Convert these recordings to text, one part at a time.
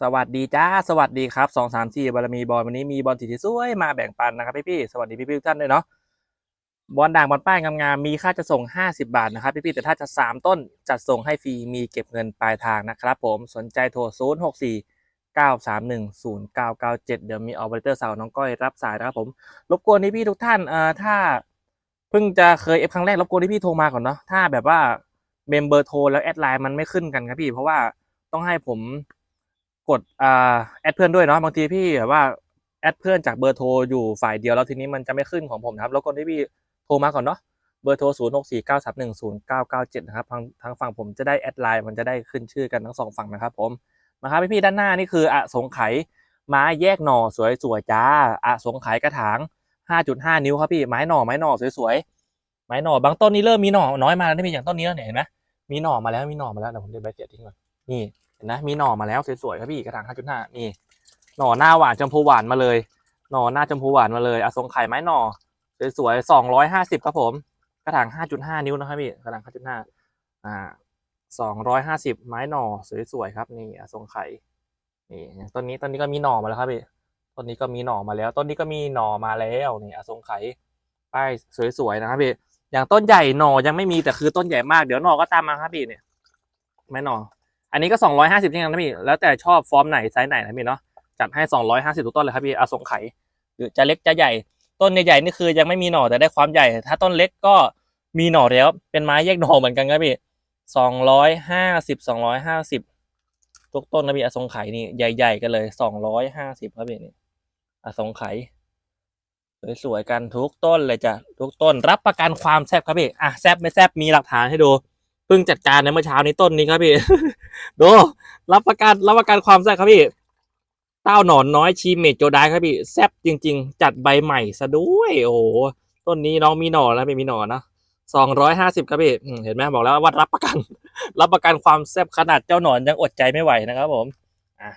สวัสดีจ้า สวัสดีครับสองสามสี่บารมีบอลวันนี้มีบอลสีสวยมาแบ่งปันนะครับพี่พี่ๆสวัสดีพี่พี่ๆทุกท่านด้วยเนาะบอลด่างบอลป้ายงามๆมีค่าจะส่ง 50 บาทนะครับพี่พี่ๆแต่ถ้าจะ 3 ต้นจัดส่งให้ฟรีมีเก็บเงินปลายทางนะครับผมสนใจโทร 0 6 4 9 3 1 0 9 9 7 เดี๋ยวมีออเปอเรเตอร์สาวน้องก้อยรับสายนะครับผมรบกวนพี่พี่ๆทุกท่านเอ่อถ้าเพิ่งจะเคยเอฟครั้งแรกรบกวนที่พี่โทรมาก่อนเนาะถ้าแบบว่าเมมเบอร์โทรแล้วแอดไลน์มันไม่ขึ้นกันครับพี่เพราะว่าต้องให้ผม กดอ่าแอดเพื่อนด้วยเนาะบางทีพี่แบบว่าแอดเพื่อนจากเบอร์โทรอยู่ฝ่ายเดียวแล้วทีนี้มันจะไม่ขึ้นของผมนะครับรบกวนที่พี่โทรมาก่อนเนาะเบอร์โทร0 6 4 9 3 1 0 9 9 7นะครับทางทางฝั่งผมจะได้แอดไลน์มันจะได้ขึ้นชื่อกันทั้งสองฝั่งนะครับผมนะครับพี่ๆด้านหน้านี่คืออะสงไขไม้แยกหน่อสวยๆจ้าอะสงไขกระถาง 5.5 นิ้วครับพี่ไม้หน่อไม้หน่อสวยๆไม้หน่อบางต้นนี้เริ่มมีหน่อน้อยมาแล้วนี่มีอย่างต้นนี้แล้วเนี่ยเห็นไหมมีหน่อมาแล้วมีหน่อมาแล้วเดี๋ยวผมเดินไปเสียทิ้งก่อนนี่ เห็นนะมีหน่อมาแล้วสวยๆครับพี่กระถาง5.5นี่หน่อหน้าหวานชมพูหวานมาเลย หน่อหน้าชมพูหวานมาเลยอะทรงไข่ไม้หน่อสวยๆ250ครับผม กระถาง5.5นิ้วนะครับพี่กระถาง5.5อ่า250ไม้หน่อสวยๆครับนี่อะทรงไข่นี่ต้นนี้ต้นนี้ก็มีหน่อมาแล้วครับพี่ต้นนี้ก็มีหน่อมาแล้ว ต้นนี้ก็มีหน่อมาแล้วนี่อะทรงไข่ป้ายสวยๆนะครับพี่อย่างต้นใหญ่หน่อยังไม่มีแต่คือต้นใหญ่มากเดี๋ยวหน่อก็ตามมาครับพี่เนี่ยไม่หน่อ อันนี้ก็สองร้อยห้าสิบเช่นกันนะพี่ แล้วแต่ชอบฟอร์มไหนไซส์ไหนนะพี่เนาะ จัดให้สองร้อยห้าสิบทุกต้นเลยครับพี่อาสงไขหรือจะเล็กจะใหญ่ ต้นใหญ่ๆนี่คือยังไม่มีหน่อแต่ได้ความใหญ่ ถ้าต้นเล็กก็มีหน่อแล้ว เป็นไม้แยกหน่อเหมือนกันครับพี่สองร้อยห้าสิบสองร้อยห้าสิบทุกต้นนะพี่อาสงไขนี่ใหญ่ ๆ กันเลยสองร้อยห้าสิบครับพี่นี่อาสงไขสวยๆกันทุกต้นเลยจ้ะทุกต้นรับประกันความแซ่บครับพี่อะแซ่บไม่แซ่บมีหลักฐานให้ดู เพิ่งจัดการในเมื่อเช้านี้ต้นนี้ครับพี่ดูรับประกันรับประกันความแซ่บครับพี่เต้าหนอนน้อยชีเมจโจไดครับพี่แซ่บจริง ๆ จัดใบใหม่ซะด้วยโอ้โหต้นนี้น้องมีหน่อแล้วไม่มีหนอนนะสองร้อยห้าสิบครับพี่เห็นไหมบอกแล้วว่ารับประกัน รับประกันความแซ่บขนาดเจ้าหนอนยังอดใจไม่ไหวนะครับผมอะ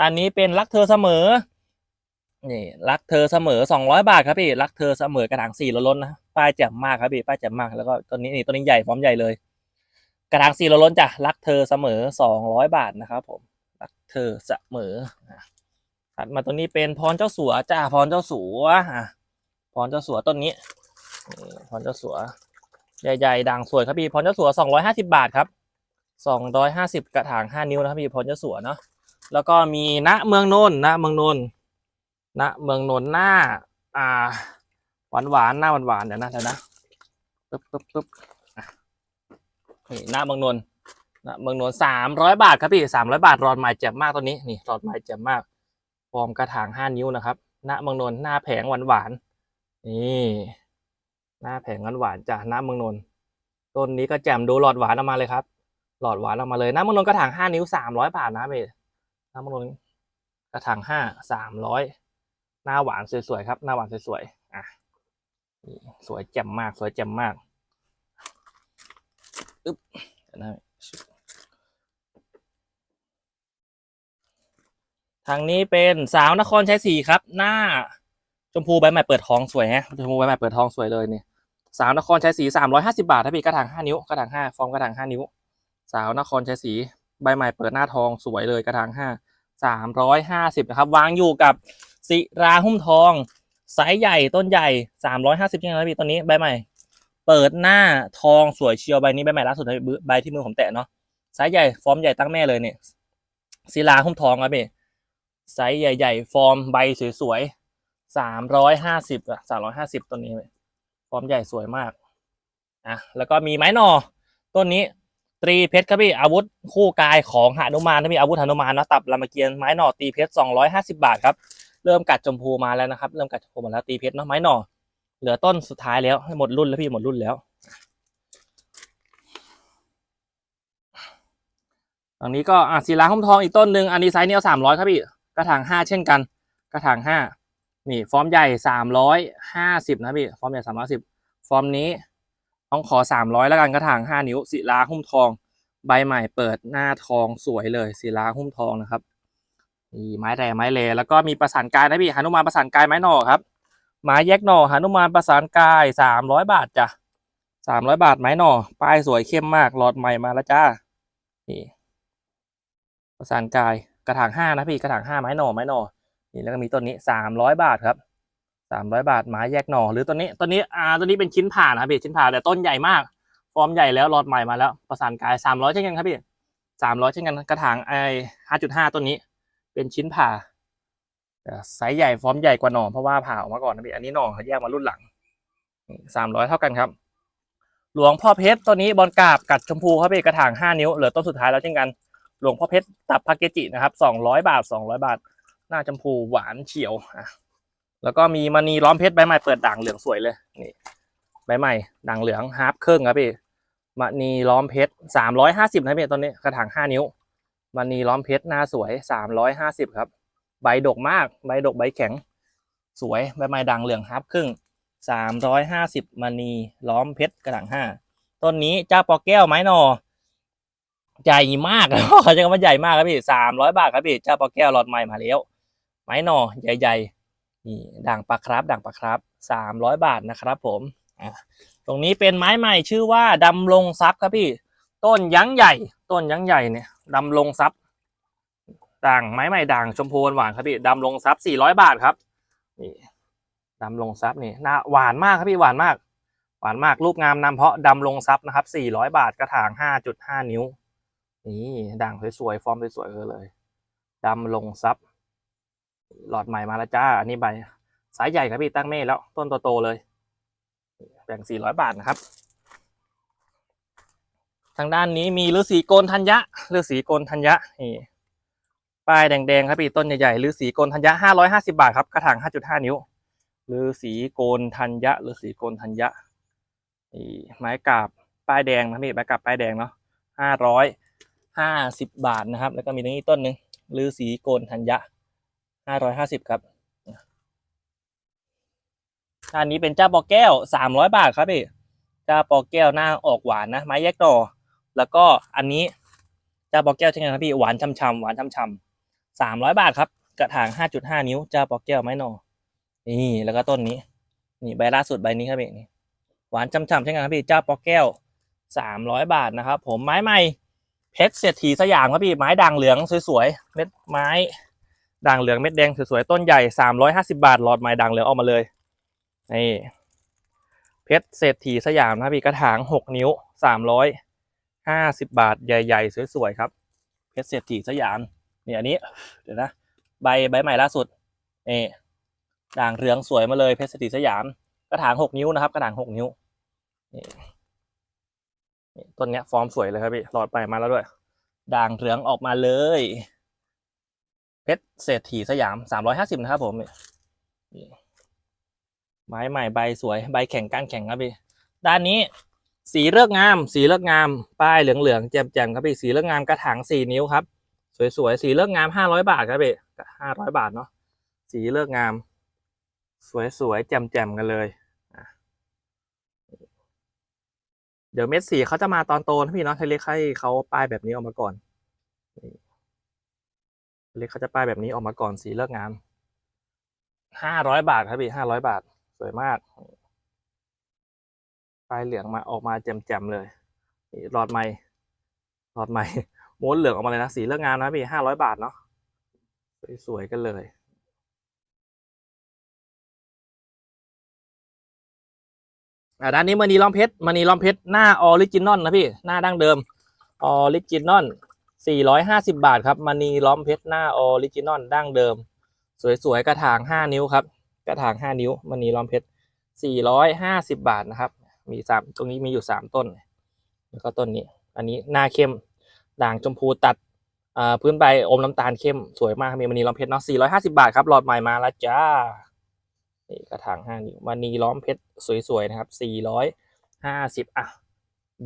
อันนี้เป็นรักเธอเสมอนี่รักเธอเสมอสองร้อยบาทครับพี่รักเธอเสมอกระถางสี่ล้นๆนะป้ายแจ่มมากครับพี่ป้ายแจ่มมากแล้วก็ตัวนี้นี่ตัวนี้ใหญ่พร้อมใหญ่เลย กระถางสี่ล้นจ้ะรักเธอเสมอสองร้อยบาทนะครับผมรักเธอเสมอถัดมาตัวนี้เป็นพรเจ้าสัวจ้าพรเจ้าสัวอะพรเจ้าสัวต้นนี้พรเจ้าสัว ใหญ่ๆด่างสวยครับพี่พรเจ้าสัวสองร้อยห้าสิบาทครับสองร้อยห้าสิบกระถางห้านิ้วนะครับพี่พรเจ้าสัวเนาะแล้วก็มีณเมืองนนท์ณเมืองนนท์ณเมืองนนท์หน้า อ่าหวานหวานๆหน้าหวานหวานๆเดี๋ยวนะเดี๋ยวนะปึ๊บปึ๊บปึ๊บอะ นี่หน้าเมืองนนท์ณเมืองนนท์สามร้อยบาทครับพี่สามร้อยบาทรอนไม้เจ็บมากตัวนี้นี่รอนไม้เจ็บมากฟอร์มกระถางห้านิ้วนะครับณเมืองนนท์หน้าแผงหวานหวานนี่หน้าแผงหวานหวานจ้ะหน้าเมืองนนท์ต้นนี้ก็แจ่มดูหลอดหวานออกมาเลยครับ หลอดหวานออกมาเลยหน้าเมืองนนท์กระถางห้านิ้วสามร้อยบาทนะพี่หน้าเมืองนนท์กระถางห้าสามร้อยหน้าหวานสวยๆครับ หน้าหวานสวยๆอะนี่สวยแจ่มมากสวยแจ่มมาก อึ๊บนะทางนี้เป็นสาวนครชัยศรีครับ หน้าชมพูใบใหม่เปิดทองสวยฮะชมพูใบใหม่เปิดทองสวยเลยนี่สาวนครชัยศรีสามร้อยห้าสิบาทถ้าพี่กระถางห้านิ้วกระถางห้าฟอร์มกระถางห้านิ้ว สาวนครชัยศรีใบใหม่เปิดหน้าทองสวยเลยกระถางห้าสามร้อยห้าสิบนะครับ วางอยู่กับศิราหุ้มทองไซส์ใหญ่ต้นใหญ่สามร้อยห้าสิบยังไงพี่ตัวนี้ใบใหม่ เปิดหน้าทองสวยเชียวใบนี้ใบใหม่ล่าสุดใบที่มือผมแตะเนาะไซส์ใหญ่ฟอร์มใหญ่ตั้งแม่เลยเนี่ยศิลาหุ้มทองครับพี่ไซส์ใหญ่ ๆ ฟอร์มใบสวยๆสามร้อยห้าสิบอะสามร้อยห้าสิบต้นนี้เลยฟอร์มใหญ่สวยมากอะแล้วก็มีไม้หนอต้นนี้ตรีเพชรครับพี่อาวุธคู่กายของหนุมานนะมีอาวุธหนุมานนะตับรามเกียร์ไม้หน่อตีเพชรสองร้อยห้าสิบาทครับ เริ่มกัดชมพูมาแล้วนะครับ เริ่มกัดชมพูมาแล้วตีเพชรเนาะไม้หน่อ เหลือต้นสุดท้ายแล้วหมดรุ่นแล้วพี่หมดรุ่นแล้วตรงนี้ก็อะศิลาหุ้มทองอีกต้นหนึ่งอันนี้ไซส์เนี่ยสามร้อยครับพี่กระถางห้าเช่นกัน กระถางห้านี่ ฟอร์มใหญ่สามร้อยห้าสิบนะพี่ ฟอร์มใหญ่สามร้อยสิบฟอร์มนี้ต้องขอสามร้อยแล้วกันกระถางห้านิ้วศิลาหุ้มทอง ใบใหม่เปิดหน้าทองสวยเลยศิลาหุ้มทองนะครับนี่ไม้แร่ไม้เลแล้วก็มีประสานกายนะพี่หนุมาประสานกายไม้หน่อครับ ไม้แยกหน่อหนุมานประสานกายสามร้อยบาทจ้ะสามร้อยบาทไม้หน่อป้ายสวยเข้มมากหลอดใหม่มาแล้วจ้านี่ประสานกายกระถางห้านะพี่กระถางห้าไม้หน่อไม้หน่อนี่แล้วก็มีต้นนี้สามร้อยบาทครับสามร้อยบาทไม้แยกหน่อหรือต้นนี้ต้นนี้อ่าต้นนี้เป็นชิ้นผ่านะครับพี่ชิ้นผ่าแต่ต้นใหญ่มากฟอร์มใหญ่แล้วรอดใหม่มาแล้วประสานกายสามร้อยเช่นกันครับพี่สามร้อยเช่นกันกระถางไอห้าจุดห้าต้นนี้ เป็นชิ้นผ่า ไซส์ใหญ่ฟอร์มใหญ่กว่าหน่อเพราะว่าผ่าออกมาก่อนนะพี่อันนี้หน่อเขาแยกมารุ่นหลังสามร้อยเท่ากันครับ หลวงพ่อเพชรตัวนี้บอลกาบกัดชมพูครับพี่กระถางห้านิ้วเหลือต้นสุดท้ายแล้วเช่นกัน หลวงพ่อเพชรตับพาเกจินะครับสองร้อยบาทสองร้อยบาท หน้าชมพูหวานเฉียวอะแล้วก็มีมณีล้อมเพชรใบใหม่เปิดด่างเหลืองสวยเลยนี่ใบใหม่ด่างเหลืองฮาร์ปเครึ่องครับพี่มณีล้อมเพชรสามร้อยห้าสิบนะพี่ตัวนี้กระถางห้านิ้วมณีล้อมเพชรหน้าสวยสามร้อยห้าสิบครับ ใบดกมาก ใบดกใบแข็ง สวย ใบไม้ด่างเหลืองฮาร์ปครึ่งสามร้อยห้าสิบมณีล้อมเพชรกระถางห้าต้นนี้เจ้าปอแก้วไม้หนอใหญ่มากเขาจะคำว่าใหญ่มากครับพี่สามร้อยบาทครับพี่เจ้าปลาแก้วหลอดใหม่มาแล้ว ไม้หนอใหญ่ๆนี่ด่างปลาครับด่างปลาครับสามร้อยบาทนะครับ ผมอะตรงนี้เป็นไม้ใหม่ชื่อว่าดำรงทรัพย์ครับพี่ ต้นยั้งใหญ่ ต้นยั้งใหญ่เนี่ยดำรงทรัพย์ ด่างไม้ใหม่ด่างชมพูหวานครับพี่ดำรงทรัพย์สี่ร้อยบาทครับนี่ดำรงทรัพย์นี่น้าหวานมากครับพี่หวานมาก หวานมากรูปงามนำเพาะดำรงทรัพย์นะครับสี่ร้อยบาทกระถางห้าจุดห้านิ้ว นี่ด่างสวยๆฟอร์มสวยๆเลยดำลงซับหลอดใหม่มาแล้วจ้าอันนี้ใบสายใหญ่ครับพี่ตั้งเม่แล้วต้นโตๆเลยแบ่ง400บาทนะครับ ทางด้านนี้มีฤาษีโกนธัญญะฤาษีโกนธัญญะนี่ ป้ายแดงๆครับพี่ต้นใหญ่ๆฤาษีโกนธัญญะ550บาทครับกระถาง5.5นิ้วฤาษีโกนธัญญะฤาษีโกนธัญญะนี่ไม้กาบป้ายแดงนะพี่ไม้กาบป้ายแดงเนาะ500ห้าสิบบาทนะครับ แล้วก็มีตรงนี้ต้นหนึ่งลือสีโกนธัญญะห้าร้อยห้าสิบครับอันนี้เป็นเจ้าปอแก้วสามร้อยบาทครับพี่เจ้าปอแก้วหน้าออกหวานนะไม้แยกหน่อแล้วก็อันนี้เจ้าปอแก้วเช่นกันครับพี่หวานช่ำๆหวานช่ำๆ สามร้อยบาทครับ กระถางห้าจุดห้านิ้วเจ้าปอกแก้วไม้นอนี่แล้วก็ต้นนี้ นี่ใบล่าสุดใบนี้ครับพี่นี่หวานช่ำๆเช่นกันครับพี่เจ้าปอกแก้วสามร้อยบาทนะครับ ผมไม้ใหม่เพชรเศรษฐีสยามครับพี่ไม้ด่างเหลืองสวยๆเม็ดไม้ด่างเหลืองเม็ดแดงสวยๆต้นใหญ่สามร้อยห้าสิบาทหลอดไม้ด่างเหลืองออกมาเลยนี่เพชรเศรษฐีสยามนะพี่กระถางหกนิ้วสามร้อยห้าสิบาทใหญ่ ๆ สวยๆครับ เพชรเศรษฐีสยาม นี่ยอันนี้เดี๋ยวนะใบใบใหม่ล่าสุดนี่ด่างเหลืองสวยมาเลยเพชรเศรษฐีสยาม กระถางหกนิ้วนะครับ กระถางหกนิ้วนี่ต้นเนี้ยฟอร์มสวยเลยครับพี่หลอดไปมาแล้วด้วย ด่างเหลืองออกมาเลยเพชรเศรษฐีสยามสามร้อยห้าสิบนะครับผมไม้ใหม่ใบสวยใบแข็งก้านแข็งครับพี่ด้านนี้สีเลือกงาม สีเลือกงาม ป้ายเหลืองเหลืองแจ่มแจ่มๆครับพี่สีเลือกงามกระถางสี่นิ้วครับ สวยๆ สีเลือกงามห้าร้อยบาทครับพี่ห้าร้อยบาทเนาะ สีเลือกงาม สวยๆ แจ่มๆ กันเลย เดี๋ยวเม็ดสีเขาจะมาตอนโตนะพี่เนาะเล็กให้เขาป้ายแบบนี้ออกมาก่อนนี่เลเขาจะป้ายแบบนี้ออกมาก่อนสีเลิกงามห้าร้อยบาทครับพี่ห้าร้อยบาท สวยมากป้ายเหลืองมาออกมาแจ่มๆเลย หลอดใหม่ หลอดใหม่ ม้วนเหลืองออกมาเลยนะ สีเลิกงามนะพี่ห้าร้อยบาทเนาะสวยๆกันเลยอ่าด้านนี้มณีล้อมเพชรมณีล้อมเพชรหน้าออริจินอลนะพี่หน้าดั้งเดิมออริจินอล450บาทครับมณีล้อมเพชรหน้าออริจินอลดั้งเดิม สวยๆกระถาง5นิ้วครับ กระถาง5นิ้วมณีล้อมเพชร450บาทนะครับ มีสามตรงนี้มีอยู่3ต้น แล้วก็ต้นนี้ อันนี้หน้าเข้ม ด่างชมพูตัดพื้นใบอมน้ำตาลเข้มสวยมากมีมณีล้อมเพชรเนาะ450 บาทครับหลอดใหม่มาแล้วจ้านี่กระถางห้านิ้วมณีล้อมเพชรสวยๆนะครับสี่ร้อยห้าสิบอะ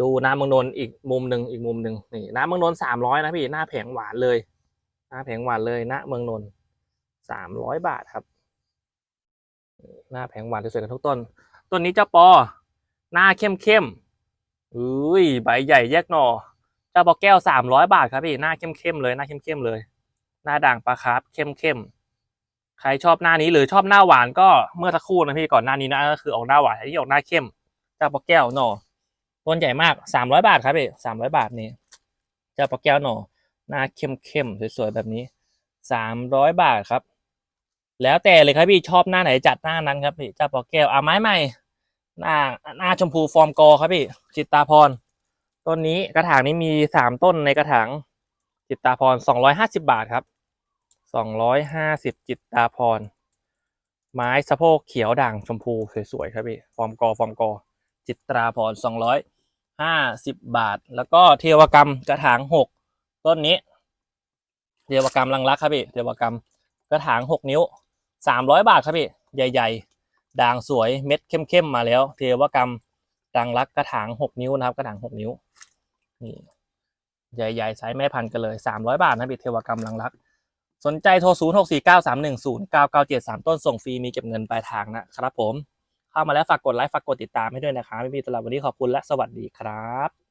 ดูน้ำเมืองนน์อีกมุมหนึ่งอีกมุมหนึ่งนี่น้ำเมืองนนท์สามร้อยนะพี่หน้าแผงหวานเลย หน้าแผงหวานเลยน้าเมืองนนท์สามร้อยบาทครับ หน้าแผงหวานสวยๆกันทุกต้นต้นนี้เจ้าปอ หน้าเข้มเข้มๆอุ้ยใบใหญ่แยกหน่อ เจ้าปอแก้วสามร้อยบาทครับพี่หน้าเข้มเข้มๆเลยหน้าเข้มเข้มๆเลย หน้าด่างปลาคาร์ฟเข้มเข้มๆใครชอบหน้านี้หรือชอบหน้าหวานก็เมื่อสักครู่นะพี่ก่อนหน้านี้นะก็คือออกหน้าหวานอันนี้ออกหน้าเข้มเจ้าปอกแก้วหนอต้นใหญ่มากสามร้อยบาทครับพี่สามร้อยบาทนี่เจ้าปอกแก้วหนอหน้าเข้มเข้มๆสวยๆแบบนี้สามร้อยบาทครับ แล้วแต่เลยครับพี่ชอบหน้าไหนจัดหน้านั้นครับพี่เจ้าปอแก้วอ่าไม้ใหม่หน้าหน้าชมพูฟอร์มกอครับพี่จิตตาพร ต้นนี้กระถางนี้มีสามต้นในกระถางจิตตาพรสองร้อยห้าสิบาทครับสองร้อยห้าสิบจิตตาพร ไม้สะโพกเขียวด่างชมพูสวยๆครับพี่ฟอร์มกอฟอร์มกอ จิตราพรสองร้อยห้าสิบบาท แล้วก็เทวกรรมกระถางหกต้นนี้เทวกรรมลังรักครับพี่เทวกรรมกระถางหกนิ้วสามร้อยบาทครับพี่ใหญ่ ๆ ด่างสวยเม็ดเข้มๆมาแล้ว เทวกรรมลังรักกระถางหกนิ้วนะครับกระถางหกนิ้ว นี่ใหญ่ๆไซส์แม่พันธุ์กันเลยสามร้อยบาทนะบิดเทวกรรมลังรัก สนใจโทรศูนย์หกสี่เก้าสามหนึ่งศูนย์เก้าเก้าเจ็ดสามต้นส่งฟรีมีเก็บเงินปลายทางนะครับผม เข้ามาแล้วฝากกดไลค์ฝากกดติดตามให้ด้วยนะครับพี่ๆตลอดวันนี้ขอบคุณและสวัสดีครับ